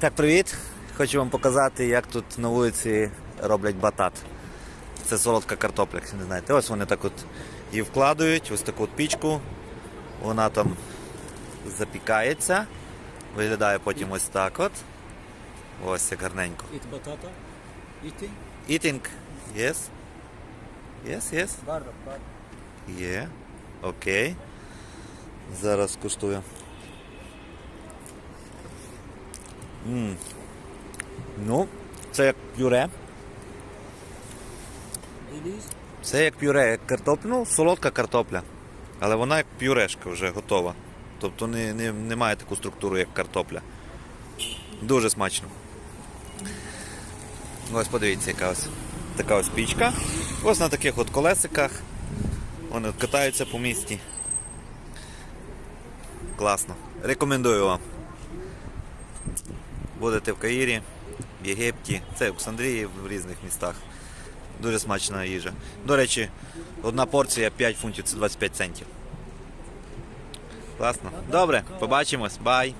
Так, привіт! Хочу вам показати, як тут на вулиці роблять батат. Це солодка картопля, якщо не знаєте. Ось вони так от її вкладають, ось таку от пічку. Вона там запікається. Виглядає потім ось так от. Ось як гарненько. Eat batata. Eating. Eating. Yes. Yes, yes. Є. Окей. Зараз куштую. М Ну, це як пюре. Це як пюре, як картопля. Ну, солодка картопля. Але вона як пюрешка вже готова. Тобто не, не, не має таку структуру, як картопля. Дуже смачно. Ось подивіться, яка ось така ось пічка. Ось на таких от колесиках. Вони катаються по місті. Класно. Рекомендую вам. Будете в Каїрі, в Єгипті, це в Олександрії, в різних містах. Дуже смачна їжа. До речі, одна порція 5 фунтів це 25 центів. Класно. Добре, побачимось. Бай.